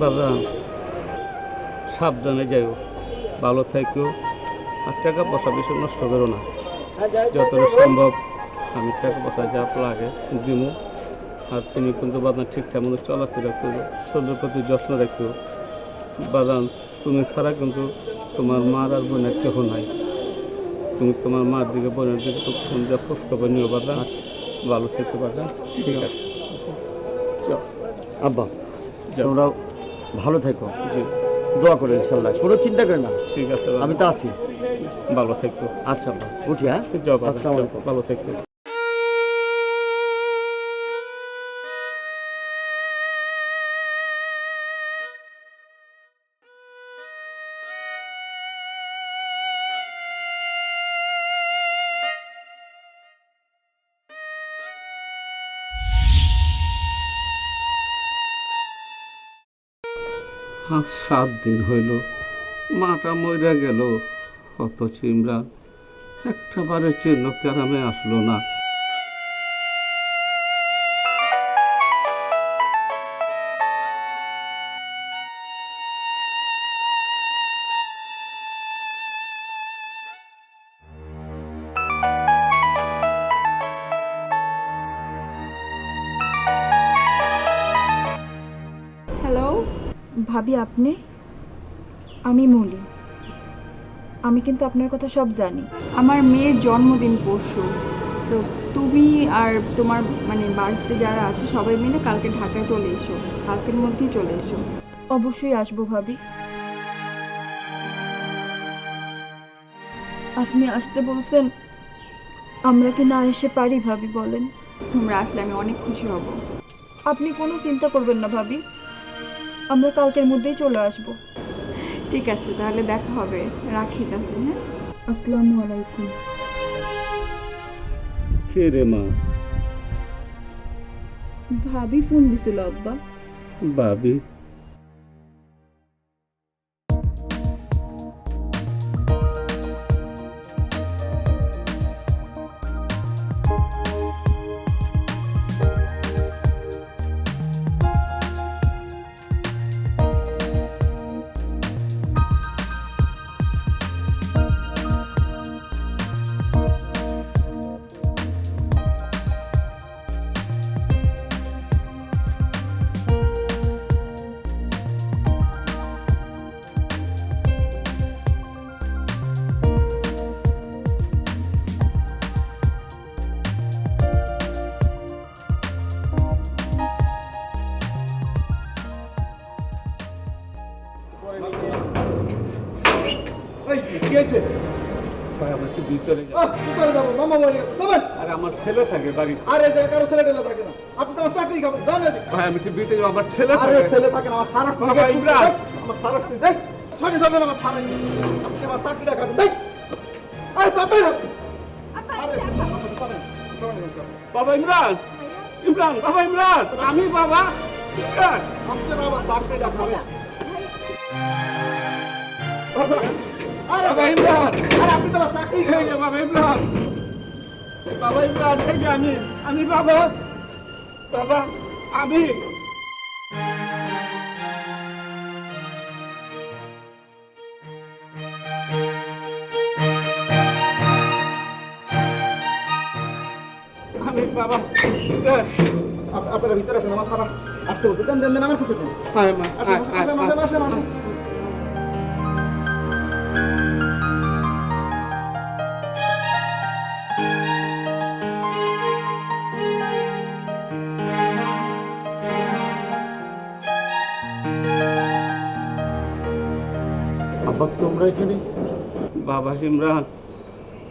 বাবা, সাবধানে যাইও। ভালো থাকো। আর টাকা পয়সা বেশি নষ্ট করো না। যতটা সম্ভব আমি টাকা পয়সা যা লাগে দিব। আর তুমি কিন্তু বাদান ঠিকঠাক মতো চলাফেরা করো। শরীরের প্রতি যত্ন রাখো বাদান তুমি ছাড়া কিন্তু তোমার মার আর বোনের কেহ নাই। তুমি তোমার মার দিকে, বোনের দিকে তো ফোন দিয়ে খোঁজ খবর নিও বাদান ভালো থেকো বাদান ঠিক আছে। আব্বা। তোমরা ভালো থেকো। দোয়া করে ইনশাল্লাহ। কোনো চিন্তা করে না। ঠিক আছে আমি তো আছি। ভালো থেকো। আচ্ছা আব্বা। উঠি হ্যাঁ? ভালো থেকো। আজ সাত দিন হইল। মাটা মইরা গেল। কত চিমড়া। একটা বারে চিহ্ন ক্যারামে আসলো না। ভাবি আপনি? আমি মলি। আমি কিন্তু আপনার কথা সব জানি। আমার মেয়ের জন্মদিন পরশু। তো তুমি আর তোমার মানে বাড়িতে যারা আছে সবাই মিলে কালকে ঢাকায় চলে এসো। কালকের মধ্যেই চলে এসো। অবশ্যই আসব ভাবি। আপনি আসতে বলছেন, আমরা কি না এসে পারি ভাবি বলেন। তোমরা আসলে আমি অনেক খুশি হব। আপনি কোনো চিন্তা করবেন না ভাবি। আমরা কালকের মধ্যেই চলে আসব। ঠিক আছে তাহলে দেখা হবে। রাখি তাহলে হ্যাঁ? আসসালামু আলাইকুম। কে রে মা? ভাবি ফোন দিছিল আব্বা। ভাবি? একটু ভিতরে যাও। করে যাব? মামা বাড়ি যাবেন? আরে আমার ছেলে থাকে বাড়ি। আরে যে কারও ছেলে টেলে থাকে না। আপনি তো আমার চাকরি খাবেন জান না ভাই আমি একটু ভিতরে যাব, আমার ছেলে আরে ছেলে থাকে না আমার সারা বাবা, ইমরান। আমার সারা দেখ ছয় যাবেন আমার সারা আপনি আমার চাকরিটা খাবেন। দেখ আরে চাপেন। বাবা ইমরান। ইমরান বাবা ইমরান। আমি বাবা ইমরান। আপনারা আমার চাকরিটা খাবেন। আরে বাবা ইমরান আরে আপনি তো চাকরি এই খাবেন বাবা ইমরান। বাবা ইমরান এই যে আমি আমি বাবা বাবা আমি। আমি বাবা আপনারা ভিতরে আসেন আমার সারা আসতে বলতে দেন দেন আমার কাছে দেন। হায় মা আসেন আসেন আসেন আসেন। আব্বা তোমরা এখানে বাবা ইমরান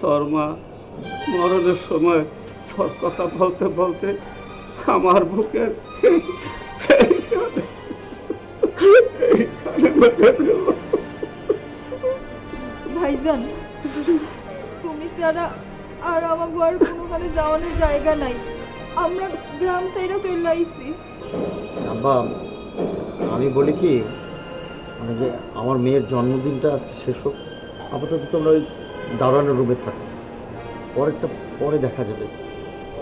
তোর মা মরণের সময় তোর কথা বলতে বলতে আমার বুকের। ভাইজান তুমি ছাড়া আর আমার ঘর কোনোখানে যাওয়ানোর জায়গা নাই আমরা গ্রাম সাইডে চলে আইছি আব্বা আমি বলি কি মানে যে আমার মেয়ের জন্মদিনটা আজকে শেষ হোক আপাতত তোমরা ওই দাঁড়ানোর রুমে থাকো। পরেরটা পরে দেখা যাবে।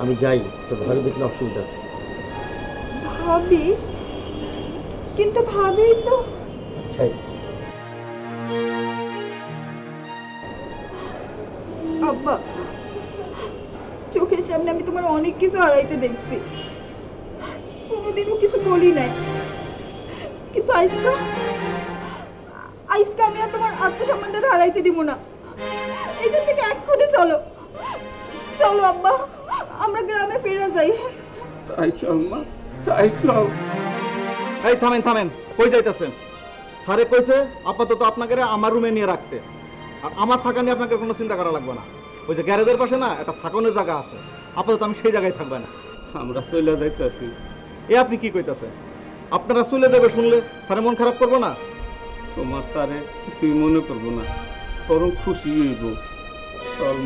আমি যাই তো ঘরে দেখলে অসুবিধা আছে। ভাবি? কিন্তু ভাবি তো ছাই আব্বা চোখের সামনে আমি তোমার অনেক কিছু হারাইতে দেখছি। কোনোদিনও কিছু বলি নাই। কিন্তু আইসকা আত্মসম্মানটা হারাইতে দিব না। থেকে এক্ষুনি চলো। চলো আব্বা আমরা গ্রামে ফিরে যাই। তাই চল মা তাই চল। এই থামেন থামেন কই যাইতেছেন? স্যারে কইছে আপাতত আপনাকে আমার রুমে নিয়ে রাখতে। আর আমার থাকা নিয়ে আপনাকে কোনো চিন্তা করা লাগবে না। ওই যে গ্যারেজের পাশে না একটা থাকানোর জায়গা আছে। আপাতত আমি সেই জায়গায় থাকবে না। আমরা চলে যাইতেছি। এ আপনি কি কইতাছেন? আপনারা চলে যাবে শুনলে স্যারে মন খারাপ করব না? তোমার সারে কিছুই মনে করব না বরং খুশি হইব। চল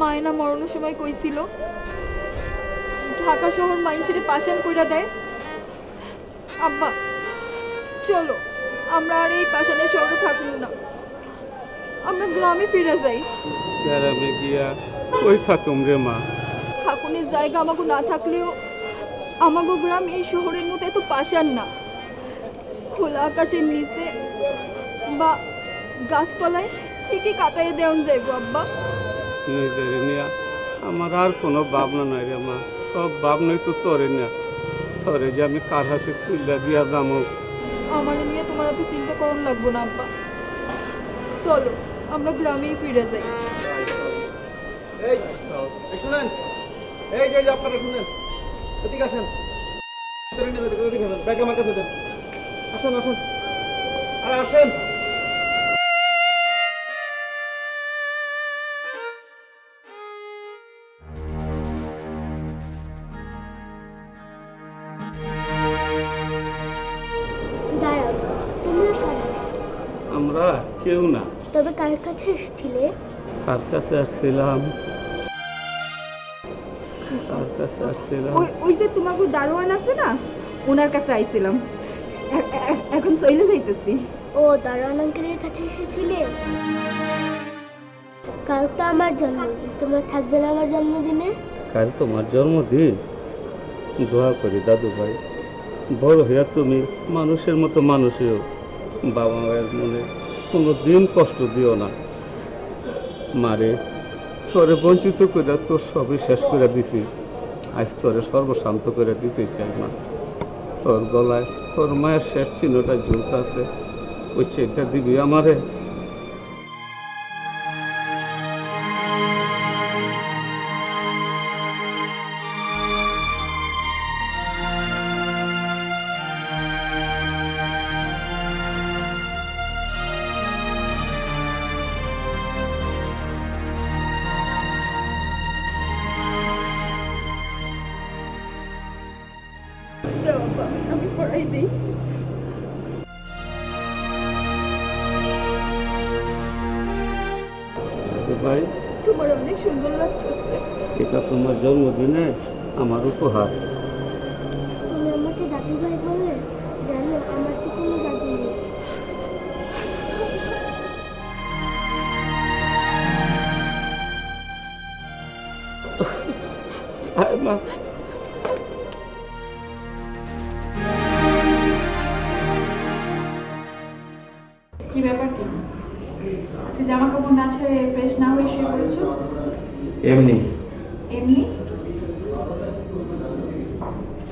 মায়না মরণের সময় কইছিল। ঢাকা শহর মাইনসিরে পাশান কইরা দেয়। আব্বা চলো আমরা আর এই পাশানের শহরে থাকব না। আমরা গ্রামে ফিরে যাই। গ্রামে গিয়া ওই থাকুম রে মা? থাকুনের জায়গা আমাকে না থাকলেও আমাকে গ্রাম এই শহরের মতো এত পাশান না। খোলা আকাশের নিচে বা গাছতলায় ঠিকই কাটাইয়ে দেওয়া যাইব আব্বা। নিজের নিয়া আমার আর কোনো ভাবনা নাই রে মা। সব ভাবনাই তো তোরে না তোরে যে আমি কার হাতে তুলে দিয়া দামো। আমার নিয়ে তোমার এত চিন্তা করুন লাগবো না আব্বা। চলো আমরা গ্রামেই ফিরে যাই। এই এই শুনেন। এই যে আপনারা শুনেন। এদিকে আসেন। ব্যাগ আমার কাছে দেন। আসেন আসেন। আরে আসেন। কেউ না। তবে কার কাছে এসেছিলে? কার কাছে আসছিলাম? কার কাছে আসছিলাম? ওই ওই যে তোমাকে দারোয়ান আছে না? ওনার কাছে আইছিলাম। এখন চলে যাইতেছি। ও দারোয়ান আঙ্কেলের কাছে এসেছিলে? কাল তো আমার জন্মদিন। তোমরা থাকবে না আমার জন্মদিনে? কাল তোমার জন্মদিন। দোয়া করি দাদু ভাই। বড় হইয়া তুমি মানুষের মতো মানুষেও বাবা মায়ের মনে। কোনো দিন কষ্ট দিও না। মারে, তোরে বঞ্চিত করে তোর সবই শেষ করে দিতে আজ তোরে সর্বশান্ত করে দিতে চাই না। তোর গলায় তোর মায়ের শেষ চিহ্নটা ঝুলতে আছে। ওই চেনটা দিবি আমারে। দাও আব্বা, আমি তোমার অনেক সুন্দর লাগতেছে এটা তোমার জন্মদিনে আমার উপহার। কি ব্যাপার কি? সে জামা কাপড় না ছেড়ে ফ্রেশ না হয়ে শুয়ে পড়েছো? এমনি। এমনি?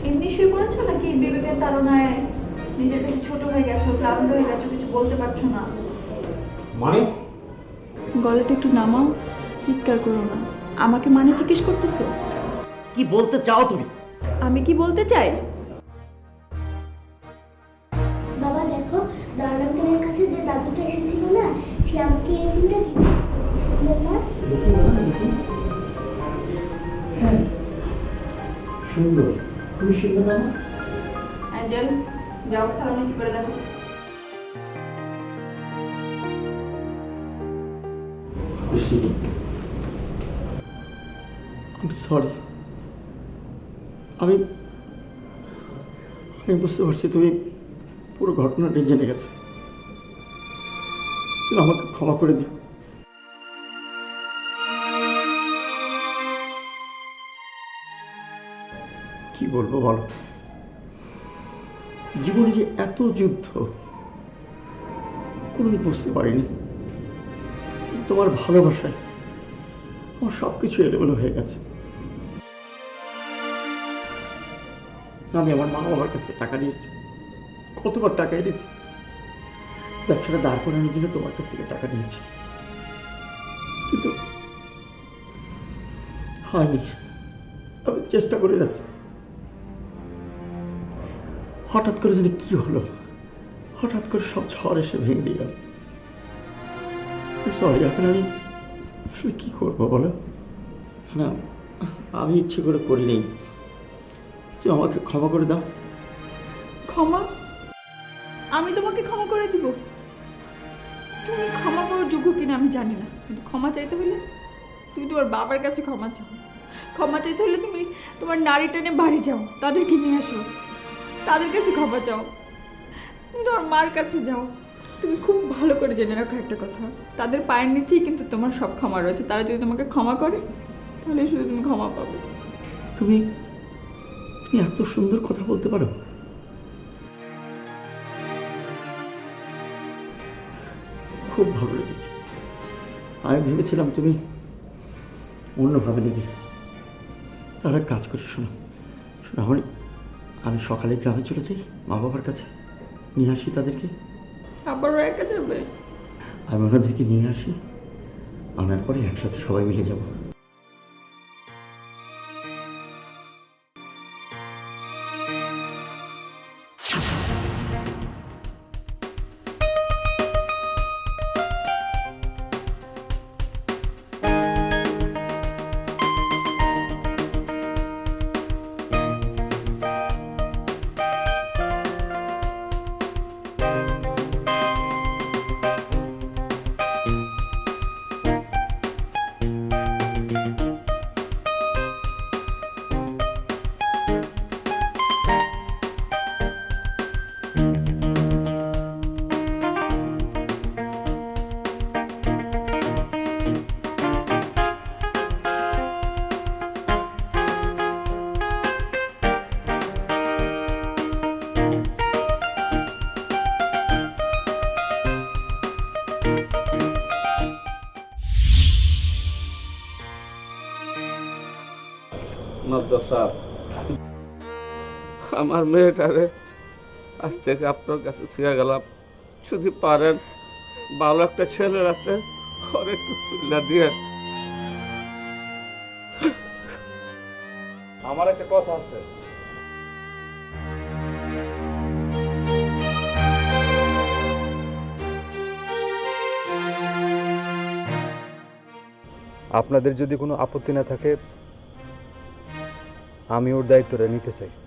এমনি শুয়ে পড়েছো নাকি বিবেকের তাড়নায় নিজের কাছে ছোট হয়ে গেছো ক্লান্ত হয়ে গেছো কিছু বলতে পারছ না? মানে? গলাটা একটু নামাও চিৎকার করো না। আমাকে মানে জিজ্ঞেস করতেছো? কি বলতে চাও তুমি? আমি কি বলতে চাই? আমাকে এই চিন্তা দেখি হ্যাঁ। সুন্দর। খুবই সুন্দর না? অ্যাঞ্জেল যাও তাহলে কি করে দেখো সরি আমি আমি বুঝতে পারছি তুমি পুরো ঘটনাটা জেনে গেছো। তুমি আমাকে ক্ষমা করে দিও কি বলব বলো? জীবনে যে এত যুদ্ধ, কোনোদিন বুঝতে পারিনি। তোমার ভালোবাসায় আমার সব কিছু এলোমেলো হয়ে গেছে। আমি আমার মা বাবার কাছে টাকা নিয়েছি কতবার টাকা এনেছি। ব্যবসাটা দাঁড় করানোর জন্য তোমার কাছ থেকে টাকা নিয়েছি। কিন্তু হয়নি। আমি চেষ্টা করে যাচ্ছি। হঠাৎ করে যেন কি হলো? হঠাৎ করে সব ঝড় এসে ভেঙে দিয়ে গেল সরি এখন আমি আসলে কি করব বলো? না, আমি ইচ্ছে করে করিনি। যে আমাকে ক্ষমা করে দাও। ক্ষমা? আমি তোমাকে ক্ষমা করে দিব। তুমি ক্ষমা করার যোগ্য কিনা আমি জানি না। কিন্তু ক্ষমা চাইতে হলে তুমি তোমার বাবার কাছে ক্ষমা চাও। ক্ষমা চাইতে হলে তুমি তোমার নারী টেনে বাড়ি যাও, তাদেরকে নিয়ে আসো। তাদের কাছে ক্ষমা চাও। তুমি তোমার মার কাছে যাও। তুমি খুব ভালো করে জেনে রাখো একটা কথা। তাদের পায়ের নিচেই কিন্তু তোমার সব ক্ষমা রয়েছে। তারা যদি তোমাকে ক্ষমা করে, তাহলে শুধু তুমি ক্ষমা পাবে। তুমি তুমি এত সুন্দর কথা বলতে পারো। খুব ভালো লেগেছে আমি ভেবেছিলাম তুমি অন্যভাবে নেবে। তাহলে এক কাজ করি শোনো। শোনো আমি আমি সকালে গ্রামে চলে যাই মা বাবার কাছে নিয়ে আসি তাদেরকে। আবারও একা যাবে? আমি ওনাদেরকে নিয়ে আসি। আনার পরে একসাথে সবাই মিলে যাব। আমার মেয়েটারে আজ থেকে আপনার কাছে ফিরে গেলাম। যদি পারেন, ভালো একটা ছেলে আছে একটু তুলে দিয়ে। আমার একটা কথা আছে। আপনাদের যদি কোনো আপত্তি না থাকে আমি ওর দায়িত্বটা নিতে চাই।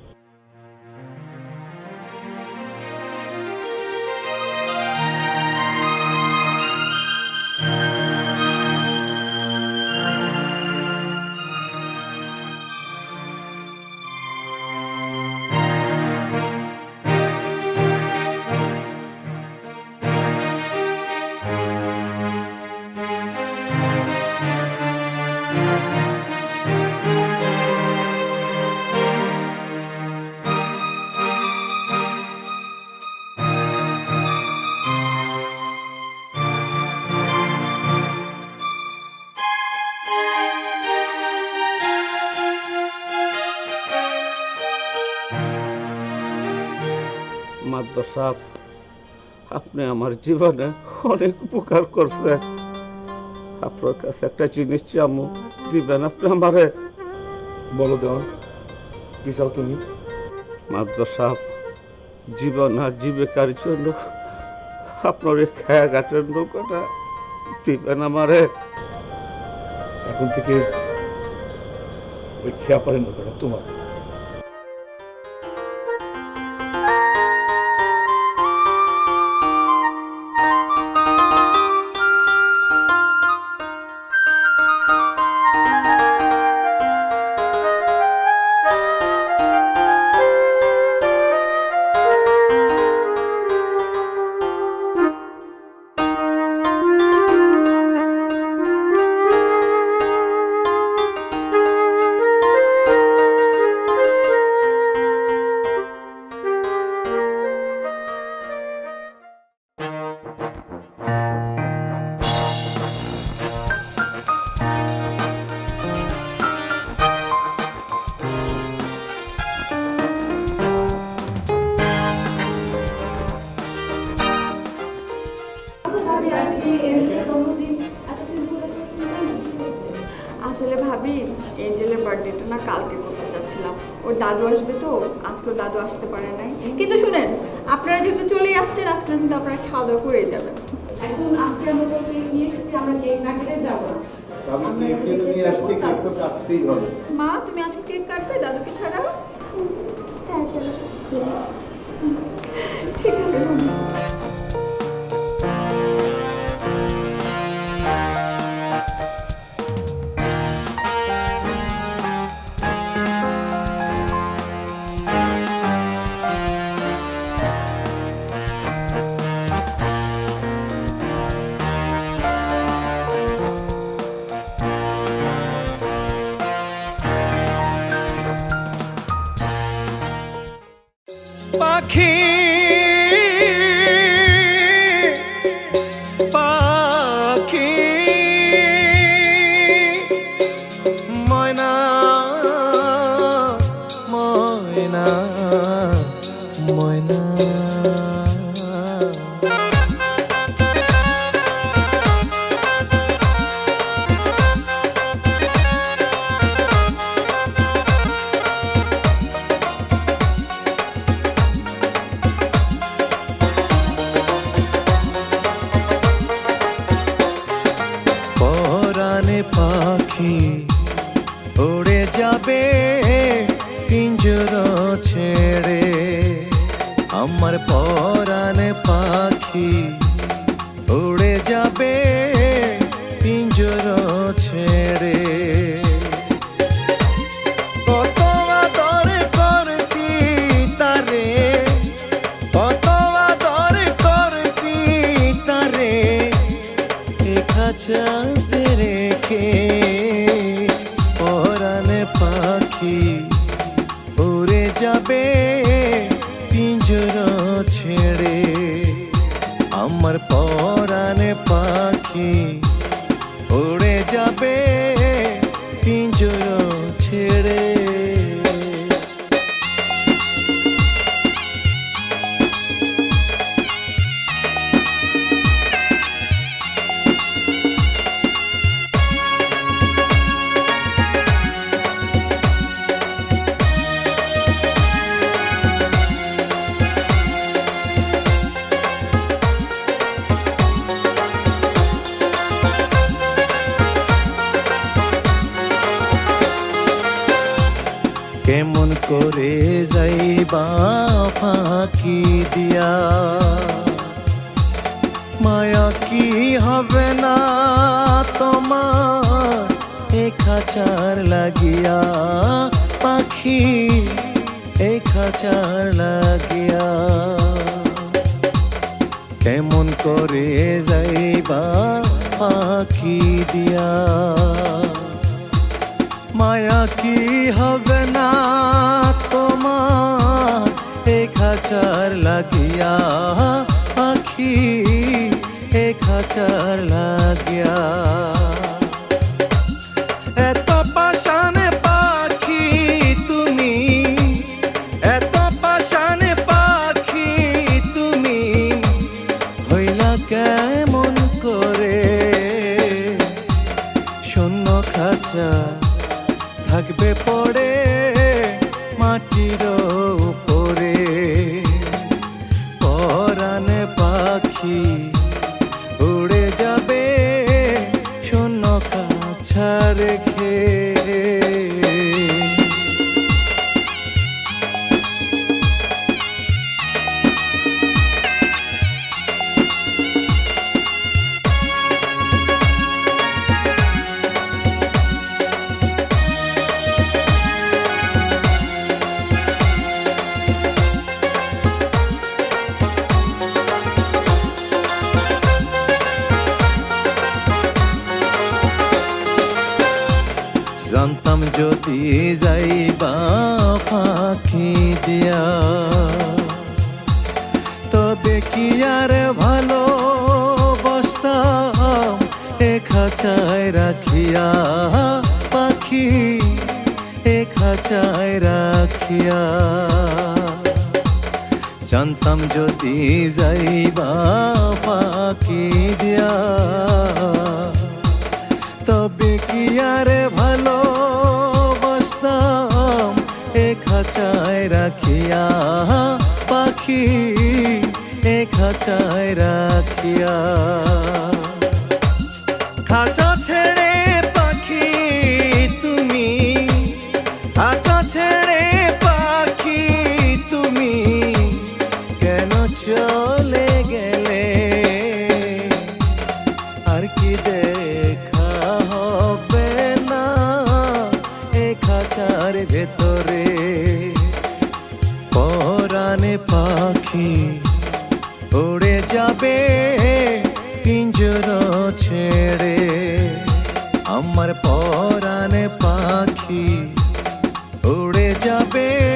মাদ্রাসা আপনি আমার জীবনে অনেক উপকার করছেন আপনার কাছে একটা জিনিস চামু দিবেন, আপনি আমারে বলো দেওয়ান কি চাও তুমি? মাদ্রাসা জীবন আর জীবিকার জন্য আপনার এই খেয়া ঘাটের নৌকাটা দিবেন আমারে। এখন থেকে ওই খেয়াপারের নৌকাটা তোমার। আসলে ভাবি এঞ্জেলের বার্থডেটা না কালকে করতে চাচ্ছিলাম ওর দাদু আসবে তো আজকে ওর দাদু আসতে পারে নাই। কিন্তু শুনেন আপনারা যেহেতু চলেই আসছেন আজকে কিন্তু আপনারা খাওয়া দাওয়া করে যাবেন। এখন আজকে আমরা কেক নিয়ে এসেছি আমরা কেক না কেটে যাব মা তুমি আজকে কেক কাটবে দাদুকে ছাড়া? পাখি ফাঁকি দিয়া। মায়া কি হবে না তোমার? এ খাঁচার লাগিয়া, পাখি এ খাঁচার লাগিয়া। কেমন করে যাইবা পাখি দিয়া। মায়া কি হবে না হাজার লাগিয়া পাখি এক হাজার লাগিয়া রাখিয়া পাখি এ খাঁচায় রাখিয়া পরাণে পাখি উড়ে যাবে